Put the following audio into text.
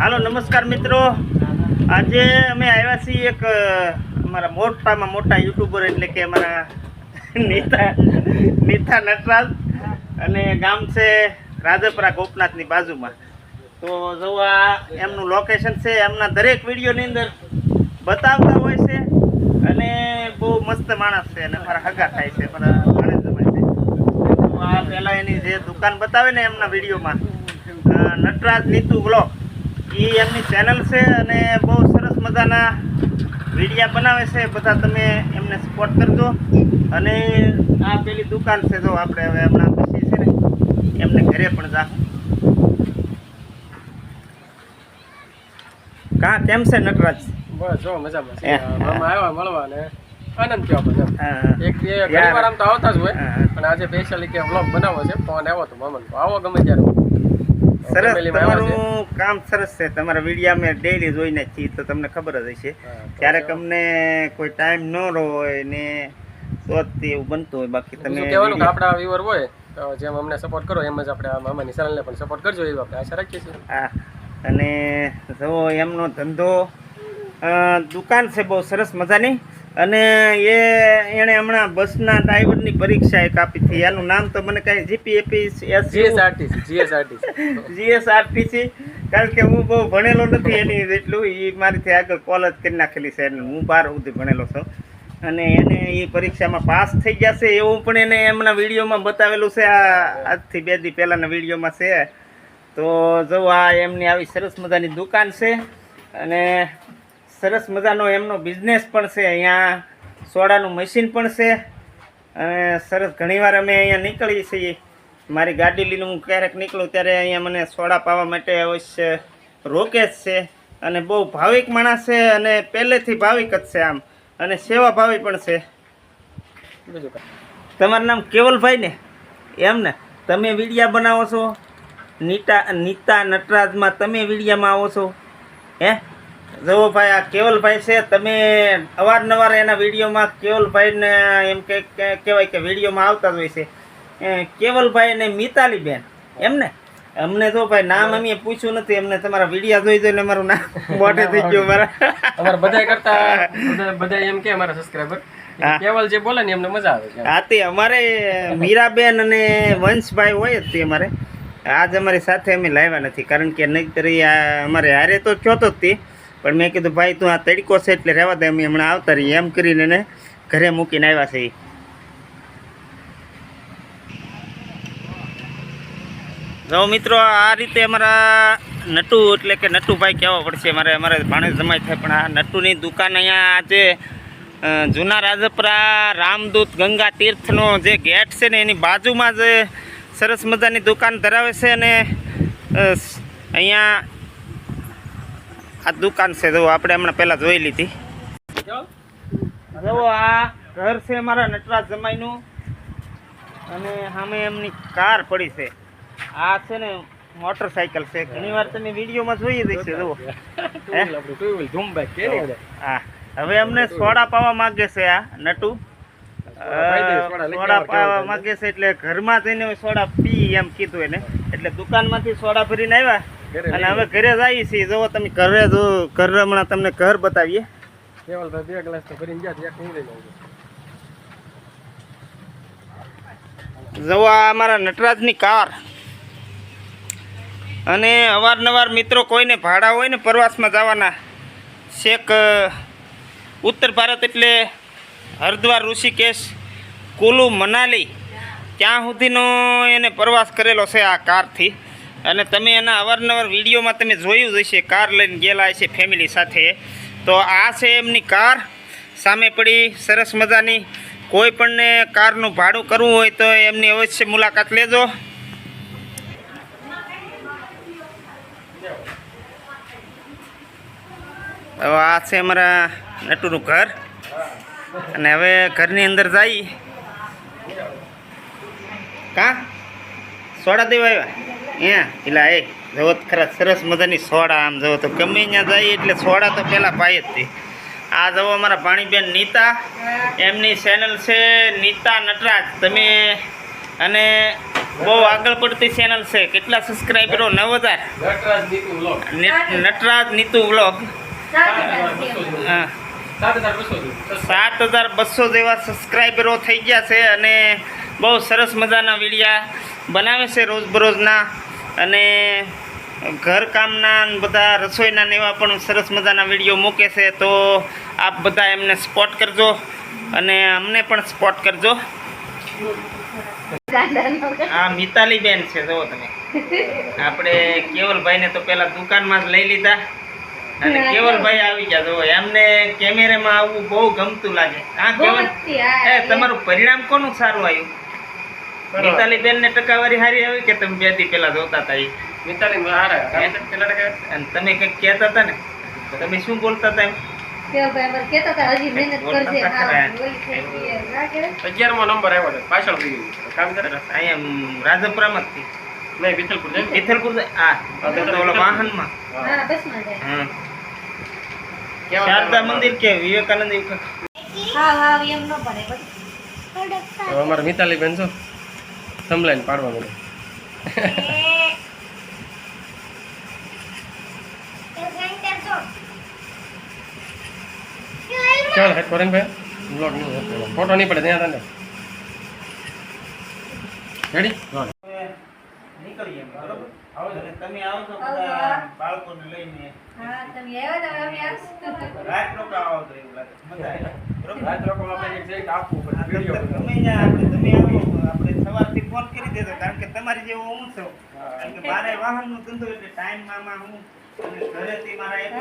હાલો, નમસ્કાર મિત્રો. આજે અમે આવ્યા છીએ એક અમારા મોટામાં મોટા યુટ્યુબર એટલે કે અમારા નીતા નીતા નટરાજ અને ગામ છે રાજપરા ગોપનાથની બાજુમાં. તો જો આ એમનું લોકેશન છે, એમના દરેક વિડીયોની અંદર બતાવતા હોય છે અને બહુ મસ્ત માણસ છે અને અમારા હગા થાય છે અમારા આ પહેલાં એની જે દુકાન બતાવે ને એમના વિડીયોમાં નટરાજ નીતુ બ્લોગ એ એમની ચેનલ છે અને બહુ સરસ મજાના વિડીયા બનાવે છે. બધા તમે એમને સપોર્ટ કરજો. અને આ પેલી દુકાન છે જો આપણે હવે હમણાં પછી છે ને એમને ઘરે પણ જા કા કેમ છે નટરાજ? બસ જો મજામાં છે. આવ્યા મળવા ને આનંદ આપણને હા. એક બે ઘણી વાર આમ તો આવતા જ હોય. પણ આજે સ્પેશિયલી કે વ્લોગ બનાવવો છે. ફોન આવ્યો તો મામાનો તો આવો ગમે ત્યારે. સરસ. તમારું કામ સરસ છે તમારા વિડીયા મેં ડેઈલી જોઈને છીએ તો તમને ખબર જ હશે ક્યારેક. અમને કોઈ ટાઈમ ન હોય ને તો જ એવું બનતું હોય બાકી તમે કહેવાનું કે આપણા વ્યુઅર હોય તો જેમ અમને સપોર્ટ કરો એમ જ આપણે આ મામાની ચેનલને પણ સપોર્ટ કરજો એવી આપણે આશા રાખીએ છીએ હા અને જો એમનો ધંધો દુકાન છે બહુ સરસ મજાની અને એ એણે હમણાં બસના ડ્રાઈવરની પરીક્ષા એક આપી હતી. એનું નામ તો મને કાંઈ જીપીએપી જીએસઆરટીસી જીએસઆરટીસી જીએસઆરટીસી કારણ કે હું બહુ ભણેલો નથી એની એટલું એ મારીથી આગળ કોલેજ કરી નાખેલી છે એને હું બાર સુધી ભણેલો છું. અને એને એ પરીક્ષામાં પાસ થઈ ગયા છે એવું પણ એને એમના વિડીયોમાં બતાવેલું છે. આ આજથી બે દી પહેલાંના વિડીયોમાં છે. તો જો આ એમની આવી સરસ મજાની દુકાન છે. અને સરસ મજાનો એમનો બિઝનેસ પણ છે. અહીંયા સોડાનું મશીન પણ છે. અને સરસ ઘણીવાર અમે અહીંયા નીકળીએ છીએ. મારી ગાડી લઈને હું ક્યારેક નીકળું ત્યારે અહીંયા મને સોડા પાવા માટે અવશ્ય રોકે જ છે. અને બહુ ભાવિક માણસ છે અને પહેલેથી ભાવિક જ છે આમ. અને સેવા ભાવી પણ છે. તમારું નામ કેવલભાઈ ને? એમ ને? તમે વિડીયા બનાવો છો? નીતા નીતા નટરાજમાં તમે વિડીયામાં આવો છો? હે? જુઓ ભાઈ આ કેવલભાઈ છે. તમે અવારનવાર એના વિડીયોમાં કેવલભાઈને એમ કે કે- કહેવાય કે વિડીયોમાં આવતા જ હોય છે. કેવલભાઈ અને મિતાલીબેન એમ ને? અમને જો ભાઈ નામ અમે પૂછ્યું નથી અમને તમારા વિડીયા જોઈ જોઈને મારું નામ મોટે થઈ ગયું મારા અમારા બધા કરતા બધા એમ કે અમારા સબસ્ક્રાઈબર કેવલ જે બોલે ને એમને મજા આવે છે. હા તે અમારે મીરાબેન અને વંશભાઈ હોય જ તે અમારે. આજ અમારી સાથે અમે લાવ્યા નથી કારણ કે નહીતર તરી આ અમારે હારે તો ચોથો જ તે. પણ મેં કીધું, ભાઈ, તું આ તડકો છે એટલે રહેવા દે, અમે હમણાં આવતા રહીએ એમ કરીને એને ઘરે મૂકીને આવ્યા છે. જો મિત્રો, આ રીતે અમારા નટુ એટલે કે નટુભાઈ કહેવા પડશે, મારે અમારે ભાણે જમાય થાય, પણ આ નટુની દુકાન અહીંયા આજે જૂના રાજપરા રામદૂત ગંગા તીર્થનો જે ગેટ છે ને, એની બાજુમાં જ સરસ મજાની દુકાન ધરાવે છે અને અહીંયા આ દુકાન છે જો આપણે હમણાં પહેલાં જોઈ લીધી. જો આ ઘર છે મારા નટરાજ જમાઈનું. અને સામે એમની કાર પડી છે. આ છે ને મોટરસાયકલ છે. ઘણીવાર તમે વિડીયોમાં જોઈ જ છે જુઓ? હા? હવે અમને સોડા પાવા માગે છે આ નટુ. સોડા પાવા માગે છે એટલે ઘરમાં જઈને સોડા પી એમ કીધું એને. એટલે દુકાનમાંથી સોડા ભરીને આવ્યા. અને હવે ઘરે આવી છીએ. જો તમે ઘરે જો ઘર હમણાં તમને ઘર બતાવીએ. કેવલભાઈ બે ગ્લાસ તો ભરીને ગયા એક નહીં લઈ જાઉં જો આ અમારા નટરાજની કાર. અને અવારનવાર મિત્રો કોઈને ભાડા હોય ને પ્રવાસમાં જવાના. છેક ઉત્તર ભારત એટલે હરિદ્વાર ઋષિકેશ કુલુ મનાલી. ત્યાં સુધીનો એને પ્રવાસ કરેલો છે આ કારથી. અને તમે એના અવારનવાર વિડીયોમાં તમે જોયું જ હશે, કાર લઈને ગયેલા હશે ફેમિલી સાથે. તો આ છે એમની કાર, સામે પડી સરસ મજાની. કોઈ પણને કારનું ભાડું કરવું હોય તો એમની અવશ્ય મુલાકાત લેજો. હવે આ છે અમારા નટુનું ઘર. અને હવે ઘરની અંદર જઈ કા? સોડા દેવા આવ્યા? અહીંયા પેલા એ જવો ખરા સરસ મજાની સોડા આમ જવો તો. ગમે ત્યાં જઈએ એટલે સોડા તો પહેલાં પાય જ તે આ જવો અમારા ભાણીબેન નીતા. એમની ચેનલ છે નીતા નટરાજ. તમે અને બહુ આગળ પડતી ચેનલ છે. કેટલા સબસ્ક્રાઈબરો નવ હજાર? નટરાજ નીતુ વ્લોગ. સાત હજાર બસો જેવા સબસ્ક્રાઈબરો થઈ ગયા છે અને બહુ સરસ મજાના વિડીયા બનાવે છે રોજબરોજના. અને ઘરકામના બધા રસોઈના ને એવા પણ સરસ મજાના વીડિયો મૂકે છે તો આપ બધા એમને સપોર્ટ કરજો અને અમને પણ સપોર્ટ કરજો. આ મિતાલી બેન છે જુઓ તમે. આપણે કેવલભાઈને તો પેલા દુકાનમાં જ લઈ લીધા. અને કેવલભાઈ આવી ગયા જો એમને કેમેરામાં આવવું બહુ ગમતું લાગે. હા કેવલ એ. તમારું પરિણામ કોનું સારું આવ્યું? મિતાલી બેન ને ટકાવારી હારી આવી કે તમે બેથી પેલા જોતા હતા ઈ? મિતાલી હારા. ટકા. અને તમે કંઈક કહેતા હતા ને? તમે શું બોલતા હતા એમ? શારદા મંદિર કે વિવેકાનંદ અમારા મિતાલી બેન છો? થંભલાઈને પાડવા મળે. ચાલ હેડ કોરેન ભાઈ બ્લોગ નહીં ફોટો નહીં પડે, ત્યાં તને. રેડી નીકળીએ બરોબર? અને તમે આવો તો બધા બાળકોને લઈને. રાત રોકાવા તો એવું લાગે. મજા આવે. રાત રોકો આપણે એક આપવું પડે આ તો વીડિયો આપણે તમે આવો આપણે સવારથી ફોન કરી દેજો કારણ કે તમારી જેવો હું છું. કારણ કે બારે વાહનનો ધંધો એટલે ટાઈમમાં હું અને ઘરેથી મારા એક